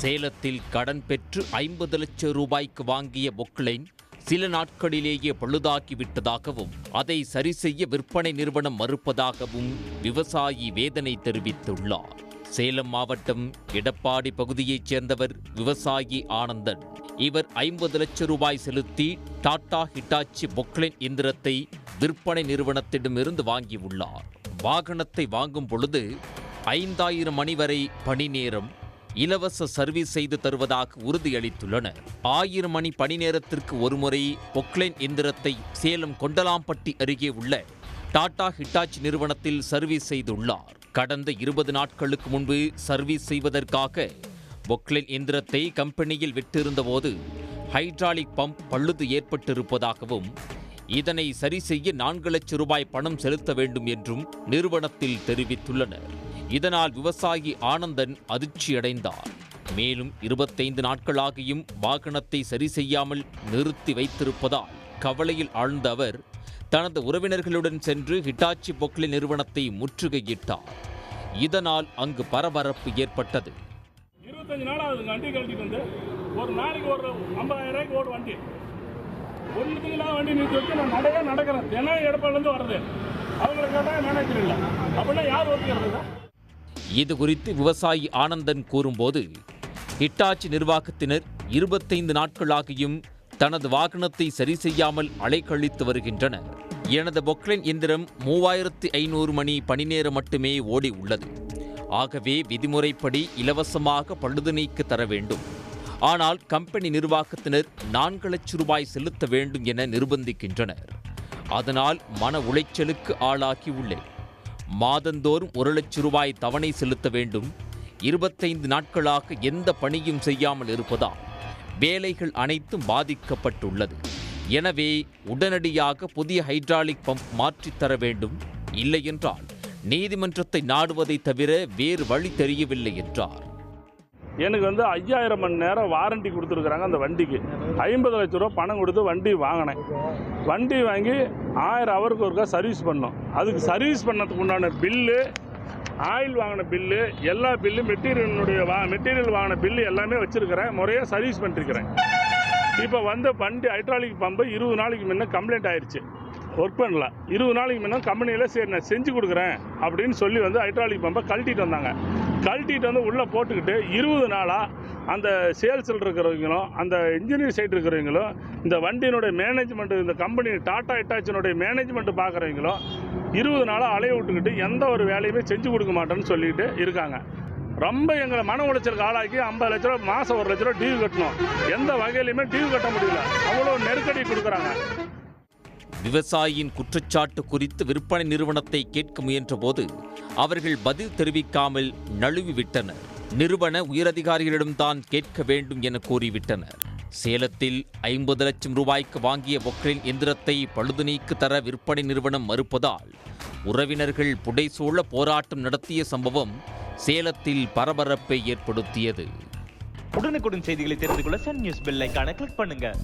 சேலத்தில் கடன் பெற்று ஐம்பது லட்சம் ரூபாய்க்கு வாங்கிய பொக்லைன் சில நாட்களிலேயே பழுதாகிவிட்டதாகவும் அதை சரி செய்ய விற்பனை நிறுவனம் மறுப்பதாகவும் விவசாயி வேதனை தெரிவித்துள்ளார். சேலம் மாவட்டம் எடப்பாடி பகுதியைச் சேர்ந்தவர் விவசாயி ஆனந்தன். இவர் ஐம்பது லட்சம் ரூபாய் செலுத்தி டாடா ஹிட்டாச்சி பொக்லைன் இயந்திரத்தை விற்பனை நிறுவனத்திடமிருந்து வாங்கியுள்ளார். வாகனத்தை வாங்கும் பொழுது ஐந்தாயிரம் மணி வரை பணி நேரம் இலவச சர்வீஸ் செய்து தருவதாக உறுதியளித்துள்ளனர். ஆயிரம் மணி பணி நேரத்திற்கு ஒருமுறை பொக்லைன் எந்திரத்தை சேலம் கொண்டலாம்பட்டி அருகே உள்ள டாடா ஹிட்டாச்சி நிறுவனத்தில் சர்வீஸ் செய்துள்ளார். கடந்த இருபது நாட்களுக்கு முன்பு சர்வீஸ் செய்வதற்காக பொக்லைன் எந்திரத்தை கம்பெனியில் விட்டிருந்தபோது ஹைட்ராலிக் பம்ப் பழுது ஏற்பட்டிருப்பதாகவும் இதனை சரி செய்ய நான்கு லட்சம் ரூபாய் பணம் செலுத்த வேண்டும் என்றும் நிறுவனத்தில் தெரிவித்துள்ளனர். இதனால் விவசாயி ஆனந்தன் அதிர்ச்சியடைந்தார். மேலும் இருபத்தைந்து நாட்களாகியும் வாகனத்தை சரி செய்யாமல் நிறுத்தி வைத்திருப்பதால் கவலையில் ஆழ்ந்த அவர் தனது உறவினர்களுடன் சென்று ஹிட்டாச்சி பொக்லி நிறுவனத்தை முற்றுகையிட்டார். இதனால் அங்கு பரபரப்பு ஏற்பட்டது. இருபத்தஞ்சு நாள் ஆகுது வண்டி கழட்டிட்டு வந்து. ஒரு நாளைக்கு ஒரு ஐம்பதாயிரம் ரூபாய்க்கு ஓடு வண்டி. ஒன்றுத்துக்குலாம் வண்டி நிறுத்தி வச்சு நான் நடக்க நடக்கிறேன். தினம் எடப்பாடிலேருந்து வர்றது. அவங்களுக்கு தான் மேனேஜர் இல்லை அப்படின்னா யார் ஒத்துக்கிறது இது குறித்து விவசாயி ஆனந்தன் கூறும்போது ஹிட்டாச்சி நிர்வாகத்தினர் இருபத்தைந்து நாட்களாகியும் தனது வாகனத்தை சரி செய்யாமல் அலைக்கழித்து வருகின்றனர். எனது பொக்லைன் இயந்திரம் மூவாயிரத்து ஐநூறு மணி பணி நேரம் மட்டுமே ஓடி உள்ளது. ஆகவே விதிமுறைப்படி இலவசமாக பழுது நீக்க தர வேண்டும். ஆனால் கம்பெனி நிர்வாகத்தினர் நான்கு லட்சம் ரூபாய் செலுத்த வேண்டும் என நிர்பந்திக்கின்றனர். அதனால் மன உளைச்சலுக்கு ஆளாகி உள்ளேன். மாதந்தோறும் ஒரு லட்சம் ரூபாய் தவணை செலுத்த வேண்டும். இருபத்தைந்து நாட்களாக எந்த பணியும் செய்யாமல் இருப்பதால் வேலைகள் அனைத்தும் பாதிக்கப்பட்டுள்ளது. எனவே உடனடியாக புதிய ஹைட்ராலிக் பம்ப் மாற்றித்தர வேண்டும். இல்லையென்றால் நீதிமன்றத்தை நாடுவதை தவிர வேறு வழி தெரியவில்லை என்றார். எனக்கு வந்து ஐயாயிரம் மணி நேரம் வாரண்டி கொடுத்துருக்குறாங்க அந்த வண்டிக்கு. ஐம்பது லட்ச ரூபா பணம் கொடுத்து வண்டி வாங்கினேன். வண்டி வாங்கி ஆயிரம் ஹவருக்கு ஒருக்கா சர்வீஸ் பண்ணோம். அதுக்கு சர்வீஸ் பண்ணதுக்கு உண்டான பில்லு ஆயில் வாங்கின பில்லு எல்லா பில்லு மெட்டீரியலினுடைய வா மெட்டீரியல் வாங்கின பில்லு எல்லாமே வச்சுருக்கிறேன். முறையாக சர்வீஸ் பண்ணிருக்கிறேன். இப்போ வந்த வண்டி ஹைட்ராலிக் பம்பு இருபது நாளைக்கு முன்னே கம்ப்ளைண்ட் ஆயிடுச்சு ஒர்க் பண்ணல. இருபது நாளைக்கு முன்னே கம்பெனியில் சரி நான் செஞ்சு கொடுக்குறேன் அப்படின்னு சொல்லி வந்து ஹைட்ராலிக் பம்பை கழட்டிட்டு வந்தாங்க. கழட்டிட்டு வந்து உள்ளே போட்டுக்கிட்டு இருபது நாளாக அந்த சேல்ஸில் இருக்கிறவங்களும் அந்த இன்ஜினியர் சைடு இருக்கிறவங்களும் இந்த வண்டியினுடைய மேனேஜ்மெண்ட் இந்த கம்பெனி டாடா ஹிட்டாச்சினுடைய மேனேஜ்மெண்ட் பார்க்குறவங்களும் இருபது நாளாக அலைய விட்டுக்கிட்டு எந்த ஒரு வேலையுமே செஞ்சு கொடுக்க மாட்டேன்னு சொல்லிட்டு இருக்காங்க. ரொம்ப எங்களை மன உளைச்சலுக்கு ஆளாக்கி ஐம்பது லட்ச ரூபா மாதம் ஒரு லட்ச ரூபா டியூ கட்டணும். எந்த வகையிலையுமே டியூ கட்ட முடியல. அவ்வளோ நெருக்கடி கொடுக்குறாங்க. விவசாயியின் குற்றச்சாட்டு குறித்து விற்பனை நிறுவனத்தை கேட்க முயன்றபோது அவர்கள் பதில் தெரிவிக்காமல் நழுவிவிட்டனர். நிறுவன உயரதிகாரிகளிடம்தான் கேட்க வேண்டும் என கூறிவிட்டனர். சேலத்தில் ஐம்பது லட்சம் ரூபாய்க்கு வாங்கிய பொக்லின் எந்திரத்தை பழுது நீக்கு தர விற்பனை நிறுவனம் மறுப்பதால் உறவினர்கள் புடைசூழ போராட்டம் நடத்திய சம்பவம் சேலத்தில் பரபரப்பை ஏற்படுத்தியது. உடனுக்குடன் செய்திகளை தெரிந்து கொள்ள சன் நியூஸ் பெல் கிளிக் பண்ணுங்க.